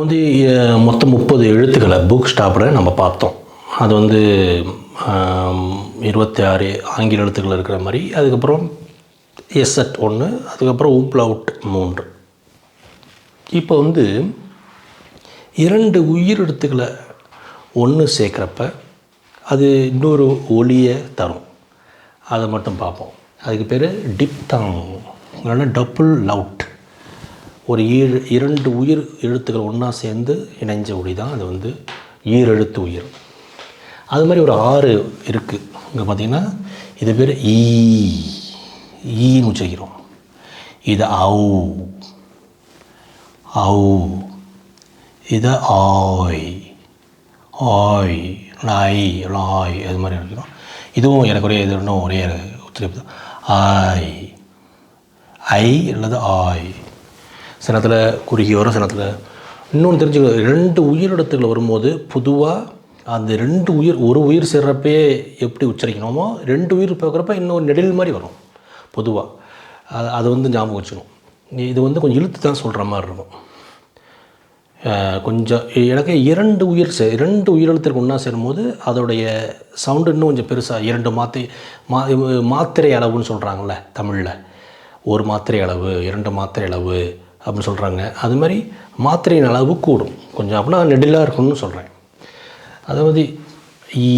நம்ம வந்து மொத்தம் முப்பது எழுத்துக்களை புக் ஸ்டாப்பில் நம்ம பார்த்தோம். அது வந்து இருபத்தி ஆறு ஆங்கில எழுத்துக்கள் இருக்கிற மாதிரி. அதுக்கப்புறம் எஸ்எட் ஒன்று அதுக்கப்புறம் ஊப்லவுட் மூன்று. இப்போ வந்து இரண்டு உயிர் எழுத்துக்களை ஒன்று சேர்க்குறப்ப அது இன்னொரு ஒளியை தரும். அதை மட்டும் பார்ப்போம். அதுக்கு பேர் டிப்தாங் இல்லைன்னா டபுள் லவுட் ஒரு ஈழ் இரண்டு உயிர் எழுத்துக்கள் ஒன்றா சேர்ந்து இணைஞ்ச ஒளி தான் அது வந்து ஈரெழுத்து உயிர். அது மாதிரி ஒரு ஆறு இருக்குது இங்கே பார்த்தீங்கன்னா இது பேர் ஈ ஈன்னு உச்சரிக்கிறோம் இது அவு அவு இது ஆய் ஆய் நாய் ஆய் அது மாதிரி இருக்கிறோம் இதுவும் எனக்கு ஒரே இது இன்னும் ஒரே உச்சரிப்பு தான். ஆய் ஐ அல்லது ஆய். சினத்தில் குறுகி வரும் சினத்தில் இன்னொன்று தெரிஞ்சுக்க ரெண்டு உயிரிடத்துகள் வரும்போது பொதுவாக அந்த ரெண்டு உயிர் ஒரு உயிர் சேர்றப்பே எப்படி உச்சரிக்கணுமோ ரெண்டு உயிர் பார்க்குறப்ப இன்னொரு நெடில் மாதிரி வரும் பொதுவாக அது அது வந்து ஞாபகம் வச்சுக்கணும். இது வந்து கொஞ்சம் இழுத்து தான் சொல்கிற மாதிரி இருக்கும். கொஞ்சம் எனக்கு இரண்டு உயிர் சே இரண்டு உயிரெழுத்துக்கு ஒன்றா சேரும்போது அதோடைய சவுண்டு இன்னும் கொஞ்சம் பெருசாக இரண்டு மாத்திரை மா மாத்திரை அளவுன்னு சொல்கிறாங்கள்ல தமிழில். ஒரு மாத்திரை அளவு இரண்டு மாத்திரை அளவு அப்படின்னு சொல்கிறாங்க அது மாதிரி மாத்திரையின் அளவு கூடும். கொஞ்சம் அப்படின்னா நெடிலாக இருக்கணும்னு சொல்கிறேன் அதாவது ஈ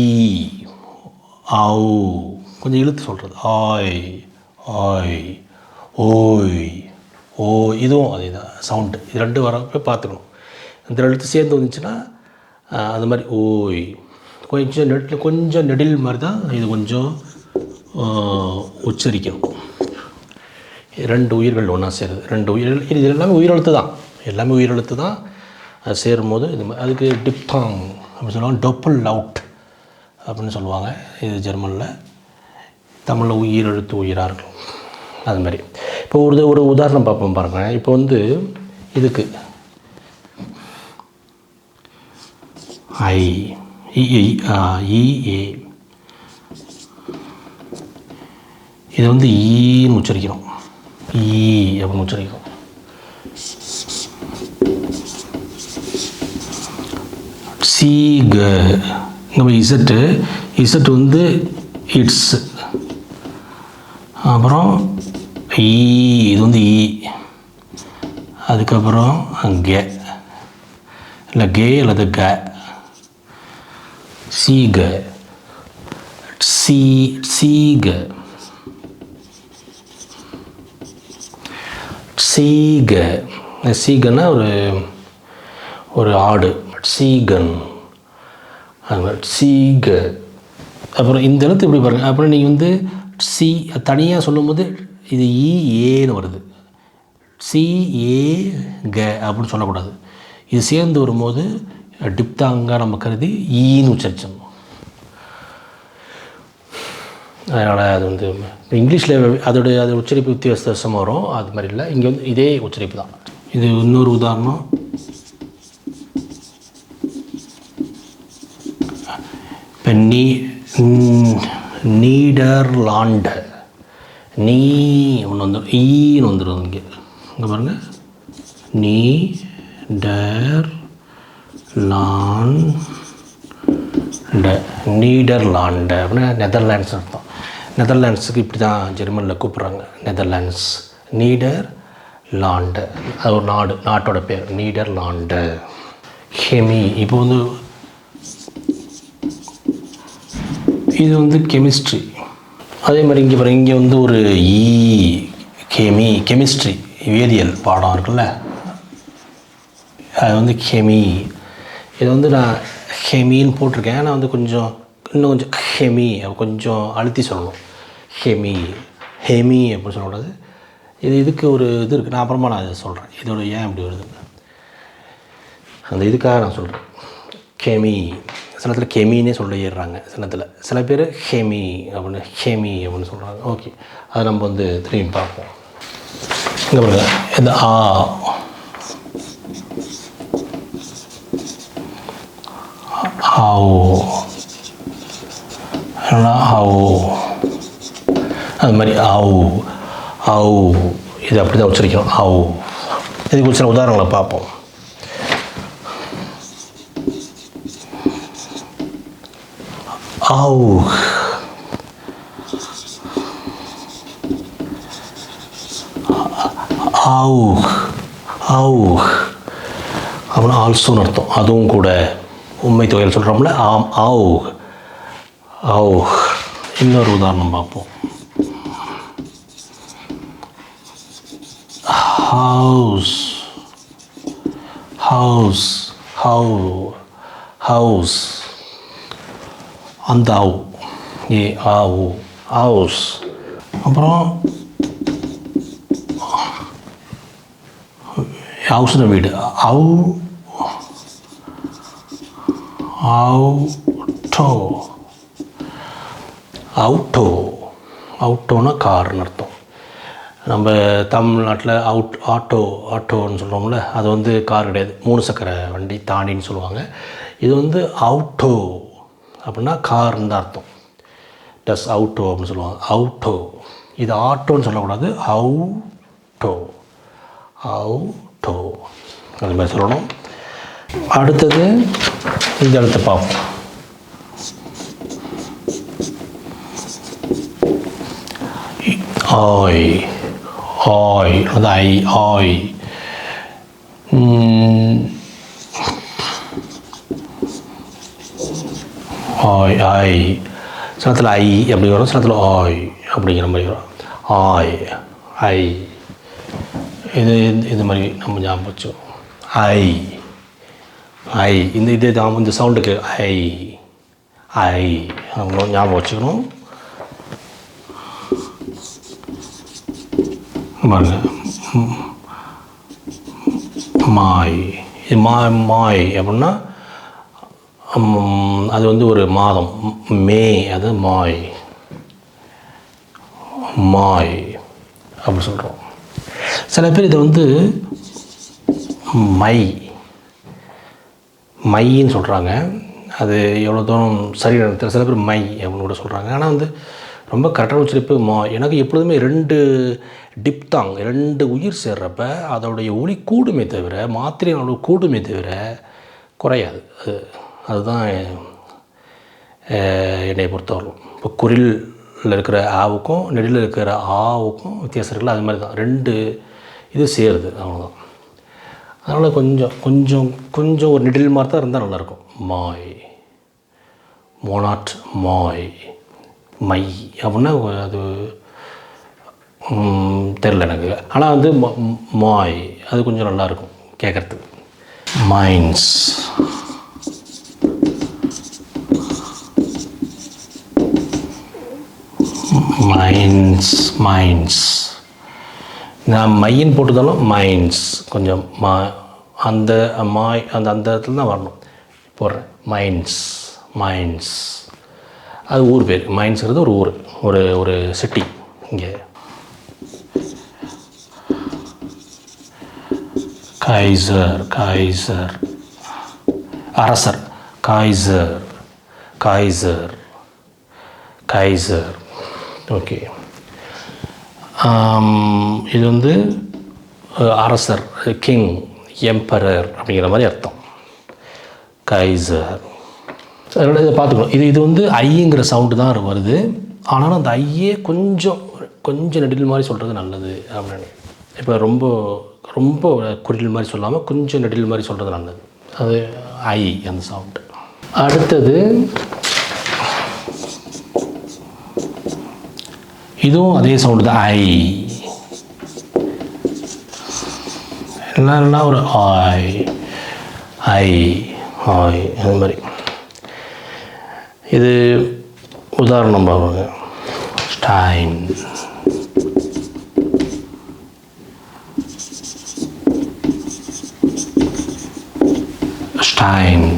ஆவு கொஞ்சம் இழுத்து சொல்கிறது ஆய் ஆய் ஓய் ஓ இதுவும் அதே தான் சவுண்டு. இது ரெண்டு வரப்போ பார்த்துக்கணும். இந்த எழுத்து சேர்ந்து வந்துச்சுன்னா அது மாதிரி ஓய் கொஞ்சம் நெட்டில் கொஞ்சம் நெடில் மாதிரி தான் இது கொஞ்சம் உச்சரிக்கணும் ரெண்டு உயிர்கள் ஒன்றா சேருது. ரெண்டு உயிர்கள் இது எல்லாமே உயிரெழுத்து தான். எல்லாமே உயிரெழுத்து தான். அது சேரும்போது இது அதுக்கு டிப்தாங் அப்படின்னு சொல்லுவாங்க டொப்பல் லவுட் அப்படின்னு சொல்லுவாங்க. இது ஜெர்மனில். தமிழில் உயிர் எழுத்து உயிராக இருக்கும் அது மாதிரி. இப்போ ஒரு ஒரு உதாரணம் பார்ப்போம் பாருங்கள் இப்போ வந்து இதுக்கு. ஐ இ இதை இது வந்து ஈன்னு உச்சரிக்கிறோம். ஈ அப்படின்னு உச்சரிக்கும் சீக இங்கே இசட்டு இசட்டு வந்து இட்ஸ் அப்புறம் ஈ இது வந்து ஈ அதுக்கப்புறம் கே இல்லை கே அல்லது க. சீக சீ சீக சீக. சீகன்னா ஒரு ஒரு ஆடு. சீகன். அது மாதிரி. சீக. அப்புறம் இந்த எழுத்து இப்படி பாருங்கள் அப்புறம் நீங்கள் வந்து சி தனியாக சொல்லும்போது இது இ ஏன்னு வருது. சி ஏ க அப்படின்னு சொல்லக்கூடாது. இது சேர்ந்து வரும்போது டிப்தாங்க நம்ம கருதி ஈன்னு உச்சரிச்சிடணும் அதனால் அது வந்து இங்கிலீஷில் அதோடைய அது உச்சரிப்பு வித்தியாசமாக வரும். அது மாதிரி இல்லை. இங்கே வந்து இதே உச்சரிப்பு தான். இது இன்னொரு உதாரணம். இப்போ நீ நீடர்லாண்டு நீ ஒன்று வந்துடும் ஈன்னு வந்துடும் இங்கே. இங்கே பாருங்கள் நீ டர் லாண்ட் நீடர்லாண்டு அப்படின்னா நெதர்லாண்ட்ஸ் அர்த்தம். நெதர்லாண்ட்ஸுக்கு இப்படி தான் ஜெர்மனியில் கூப்பிட்றாங்க. Netherlands Nederland. அது ஒரு நாடு நாட்டோட பேர். நீடர் லாண்டு. ஹெமி இப்போ வந்து இது வந்து கெமிஸ்ட்ரி. அதே மாதிரி இங்கே பாருங்க இங்கே வந்து ஒரு ஈ கெமி கெமிஸ்ட்ரி வேதியியல் பாடம் இருக்குல்ல. அது வந்து கெமி. இது வந்து நான் ஹெமின்னு போட்டிருக்கேன். ஆனால் வந்து கொஞ்சம் இன்னும் கொஞ்சம் ஹெமி கொஞ்சம் அழுத்தி சொல்லணும். ஹெமி ஹெமி அப்படின்னு சொல்லக்கூடாது. இது இதுக்கு ஒரு இது இருக்குது நான் அப்புறமா நான் இதை சொல்கிறேன் இதோட ஏன் அப்படி வருது? அந்த இதுக்காக நான் சொல்கிறேன் கெமி சில இடத்துல கெமின்னே சொல்லிடுறாங்க. சில இடத்துல சில பேர் ஹெமி அப்படின்னு ஹெமி அப்படின்னு சொல்கிறாங்க ஓகே. அதை நம்ம வந்து திரும்பி பார்ப்போம். இங்கே பாருங்க. இந்த ஆ ஓ. இல்லைன்னா ஆவு அது மாதிரி ஆவு ஆவு இது அப்படி தான் உச்சரிக்கணும் ஆவு இதுக்கு சில உதாரணங்களை பார்ப்போம் Auge. Auge. ஆவு அவன் ஆல்சோன்னு அர்த்தம் அதுவும் கூட உண்மை தொகையில் சொல்கிறோம்ல ஆம் ஆவுக் ஆவ் ஆவ் இன்னொரு உதாரணம் பார்ப்போம் ஹவுஸ் ஹவுஸ் ஹவு ஹவுஸ் அந்த ஆவு ஏ ஆவு ஹவுஸ் அப்புறம் ஹவுஸ்னு வீடு அவு அவுட்டோ அவுட்டோ அவுட்டோன்னா கார்னு அர்த்தம். நம்ம தமிழ்நாட்டில் அவுட் ஆட்டோ ஆட்டோன்னு சொல்கிறோம்ல அது வந்து கார் கிடையாது. மூணு சக்கர வண்டி தாண்டின்னு சொல்லுவாங்க. இது வந்து அவுட்டோ அப்படின்னா கார்னு தான் அர்த்தம். டஸ் அவுட்டோ அப்படின்னு சொல்லுவாங்க. அவுட்டோ இது ஆட்டோன்னு சொல்லக்கூடாது. அவுட்டோ அவுட்டோ அது மாதிரி சொல்லணும். அடுத்தது இந்த இடத்த பார்ப்போம். ஆய் ஆய் அது ஐ ஆய் ம், ஆய் ஆய் சிலத்தில் ஐ அப்படி வரும் சிலத்தில் ஆய் அப்படிங்கிற மாதிரி வரும் ஆய் ஐ இது இது- இது மாதிரி நம்ம ஞாபகம் வச்சோம் ஐ ஐ இந்த இது ஞாபகம் இந்த சவுண்டுக்கு ஐ ஐ நம்ம ஞாபகம் வச்சுக்கணும் பாருங்க மாய் இது மா மாய் அப்படின்னா அது வந்து ஒரு மாதம். மே அது மாய். மாய் அப்படி சொல்கிறோம் சில பேர் இதை வந்து மை. மைன்னு சொல்கிறாங்க அது எவ்வளோ தூரம் சரி தெரியல சில பேர் மை அப்படின்னு கூட சொல்கிறாங்க ஆனால் வந்து ரொம்ப கரெக்டான உச்சரிப்பு மா எனக்கு எப்பொழுதுமே ரெண்டு டிப்தாங் ரெண்டு உயிர் சேர்றப்ப அதோடைய ஒளி கூடுமே தவிர மாத்திரை அளவு கூடுமே தவிர குறையாது. அது அதுதான் என்னை பொறுத்தவரைக்கும் இப்போ குரிலில் இருக்கிற ஆவுக்கும் நெடில் இருக்கிற ஆவுக்கும் வித்தியாசம் இருக்குல்ல அது மாதிரி தான் ரெண்டு இது சேருது அவ்வளோதான் அதனால் கொஞ்சம் கொஞ்சம் கொஞ்சம் ஒரு நெடில் மாதிரி தான் இருந்தால் நல்லாயிருக்கும். மாய் மோனாட் மாய். மை அப்படின்னா அது தெரில எனக்கு. ஆனால் வந்து மாய் அது கொஞ்சம் நல்லாயிருக்கும் கேட்குறதுக்கு மைன்ஸ் மைன்ஸ் மைன்ஸ் நான் மையின் போட்டுதாலும் மைன்ஸ் கொஞ்சம் மா அந்த மாய் அந்த அந்த இடத்துல தான் வரணும். போடுறேன். மைன்ஸ் மைன்ஸ் அது ஊர் பேர். மைன்ஸுங்கிறது ஒரு ஊர். ஒரு ஒரு சிட்டி இங்கே. கைசர் காய்சர் அரசர். காய்சர் காய்சர் காய்சர் ஓகே இது வந்து uh, அரசர் கிங் எம்பரர் அப்படிங்கிற மாதிரி அர்த்தம். கைசர் அதனால் இதை பார்த்துக்கணும். இது இது வந்து ஐங்கிற சவுண்டு தான் வருது. ஆனாலும் அந்த ஐயே கொஞ்சம் கொஞ்சம் நெடில் மாதிரி சொல்கிறது நல்லது அப்படின்னு. இப்போ ரொம்ப ரொம்ப குடில் மாதிரி சொல்லாமல் கொஞ்சம் நெடில் மாதிரி சொல்கிறது நல்லது. அது ஐ அந்த சவுண்டு அடுத்தது இதுவும் அதே சவுண்டு தான் ஐ இல்லைன்னா ஒரு ஆய் ஐ ஆய் அது மாதிரி. இது உதாரணம் பாருங்க ஸ்டைன் ஸ்டைன்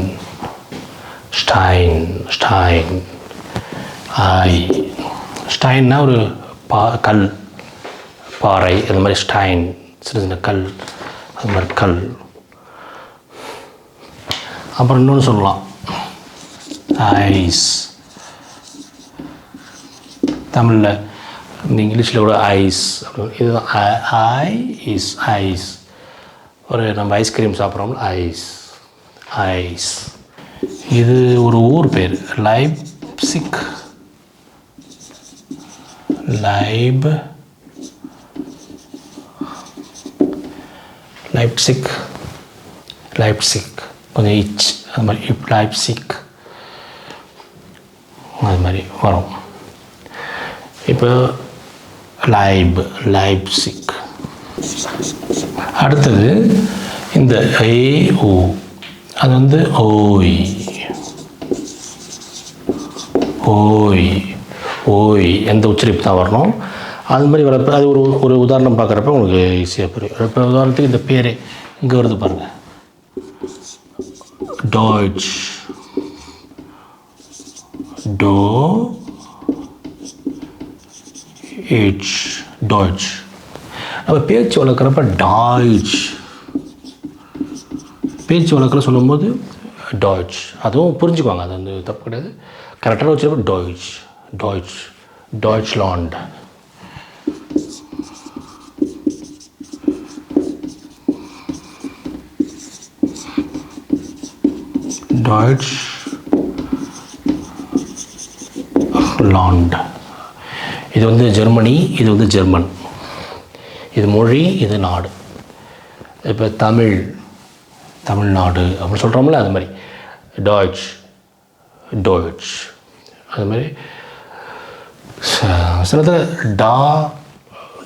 ஸ்டைன் ஸ்டைன் ஆய். ஸ்டைன்னா ஒரு பா கல். பாறை. அது மாதிரி ஸ்டைன் சின்ன சின்ன கல். அது மாதிரி கல். அப்புறம் இன்னொன்று சொல்லலாம். ஐஸ் தமிழில் இந்த இங்கிலீஷில் கூட ஐஸ் அப்படின்னு இதுதான் ஐ இஸ் ஐஸ் ஒரு நம்ம ஐஸ்கிரீம் சாப்பிட்றோம்ல ஐஸ் ஐஸ் இது ஒரு ஊர் பேர். லைப்சிக் லைப் லைப்சிக் லைப்சிக் கொஞ்சம் இச் அது மாதிரி இப் லைப்சிக் மாதிரி வரும். இப்போ லைப் லைப்சிக். அடுத்தது இந்த ஏ ஓ அது வந்து ஓய் ஓய் ஓய் எந்த உச்சரிப்பு தான் வரணும். அது மாதிரி வரப்போ அது ஒரு ஒரு உதாரணம் பார்க்குறப்ப உங்களுக்கு ஈஸியாக புரியும். இப்போ உதாரணத்துக்கு இந்த பேரே இங்கே வருது பாருங்கள் டாய்ச் டோ இட்ச் டாய்ச் நம்ம பேச்சு வளர்க்குறப்ப டாய்ச் பேச்சு வழக்கில் சொல்லும்போது டாய்ச் அதுவும் புரிஞ்சுக்குவாங்க அது வந்து தப்பு கிடையாது. கரெக்டான வச்சுருப்ப Deutsch Deutsch Deutschland Deutschland இது வந்து ஜெர்மனி இது வந்து ஜெர்மன் இது மொழி இது நாடு. இப்போ தமிழ் தமிழ்நாடு அப்படின்னு சொல்கிறோம்ல அது மாதிரி. டாய்ச் டோய்ச் அது மாதிரி. ச- டா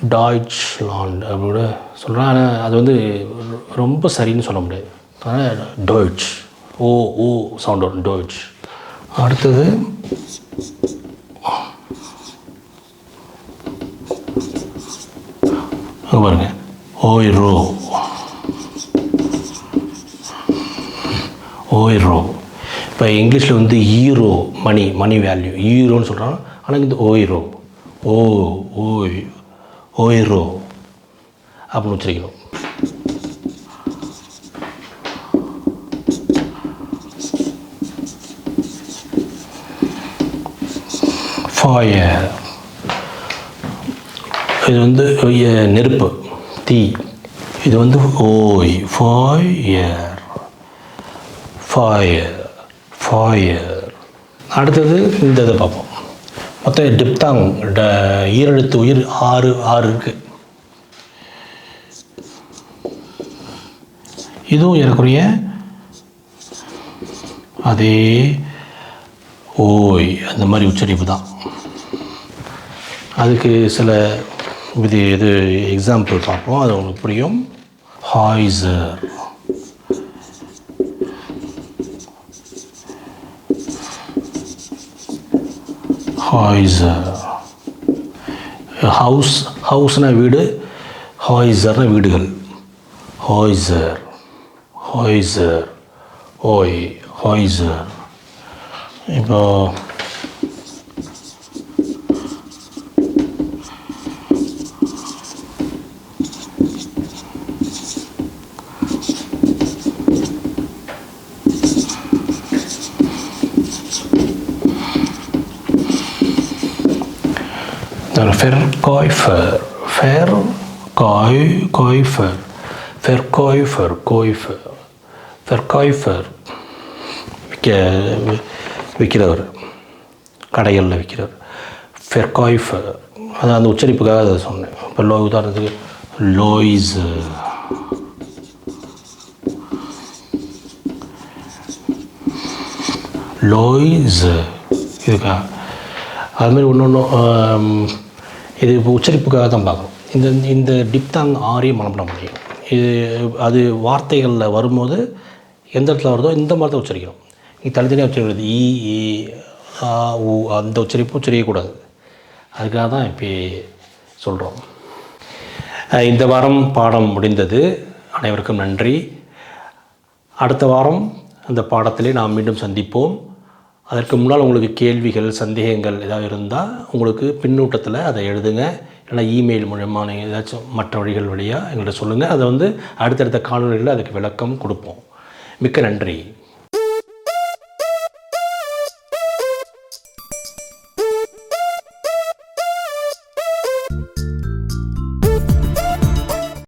டாய்ச் லாண்ட் அப்படின்னு சொல்கிறேன் ஆனால் அது வந்து ரொம்ப சரின்னு சொல்ல முடியாது. ஆனால் டோய்ச் ஓ ஓ சவுண்ட் வரும். டோய்ச் அடுத்தது அங்க பாருங்க. ஓய் ரோ. ஓய் ரோ. இப்போ இங்கிலீஷில் வந்து ஈரோ மணி மணி வேல்யூ ஈரோன்னு சொல்கிறாங்க ஆனால் இந்த ஓய் ரோ. ஓ ஓய் ஓய் ரோ. அப்படின்னு வச்சுருக்கணும். ஃபாயர் இது வந்து நெருப்பு. தீ. இது வந்து ஓய் ஃபயர். ஃபயர். ஃபயர். அடுத்தது இந்த இதை பார்ப்போம். மொத்தம் டிப்தாங். ட ஈரெழுத்து உயிர் ஆறு ஆறு இருக்குது இதுவும் எனக்குரிய அதே ஓய் அந்த மாதிரி உச்சரிப்பு தான். அதுக்கு சில இது இது எக்ஸாம்பிள் பார்ப்போம் அது உங்களுக்கு புரியும். ஹாய்சர் ஹாய்சர் ஹவுஸ் ஹவுஸ்னால் வீடு ஹாய்சர்னா வீடுகள். ஹாய்சர் ஹாய்சர் ஓய் ஹாய்சர் இப்போ Verkäufer, Verkäufer, Verkäufer, Käufer, Verkäufer விற்க விற்கிறவர் கடைகளில் விற்கிறவர் ஃபெர்காய்ஃபர் அது அந்த உச்சரிப்புக்காக அதை சொன்னேன் இப்போ லோ உதாரணத்துக்கு லோய்ஸ் லோய்ஸ் இதுக்கா அதுமாதிரி ஒன்று ஒன்று இது இப்போ உச்சரிப்புக்காக தான் பார்க்கணும். இந்த இந்த டிப்தாங் ஆரையும் மனப்பட முடியும் இது அது வார்த்தைகளில் வரும்போது எந்த இடத்துல வருதோ இந்த மாதிரி தான் உச்சரிக்கணும் நீ தனித்தனியாக உச்சரிக்கிறது. ஈ ஈ ஆ ஊ அந்த உச்சரிப்பு உச்சரிக்கக்கூடாது. அதுக்காக தான் இப்போ சொல்கிறோம் இந்த வாரம் பாடம் முடிந்தது. அனைவருக்கும் நன்றி. அடுத்த வாரம் அந்த பாடத்திலே நாம் மீண்டும் சந்திப்போம். அதற்கு முன்னால் உங்களுக்கு கேள்விகள் சந்தேகங்கள் ஏதாவது இருந்தால் உங்களுக்கு பின்னூட்டத்தில் அதை எழுதுங்க. இல்லைன்னா இமெயில் மூலயமா நீங்கள் ஏதாச்சும் மற்ற வழிகள் வழியாக எங்கள்கிட்ட சொல்லுங்கள் அதை வந்து அடுத்தடுத்த காணொலிகளில் அதுக்கு விளக்கம் கொடுப்போம். மிக்க நன்றி.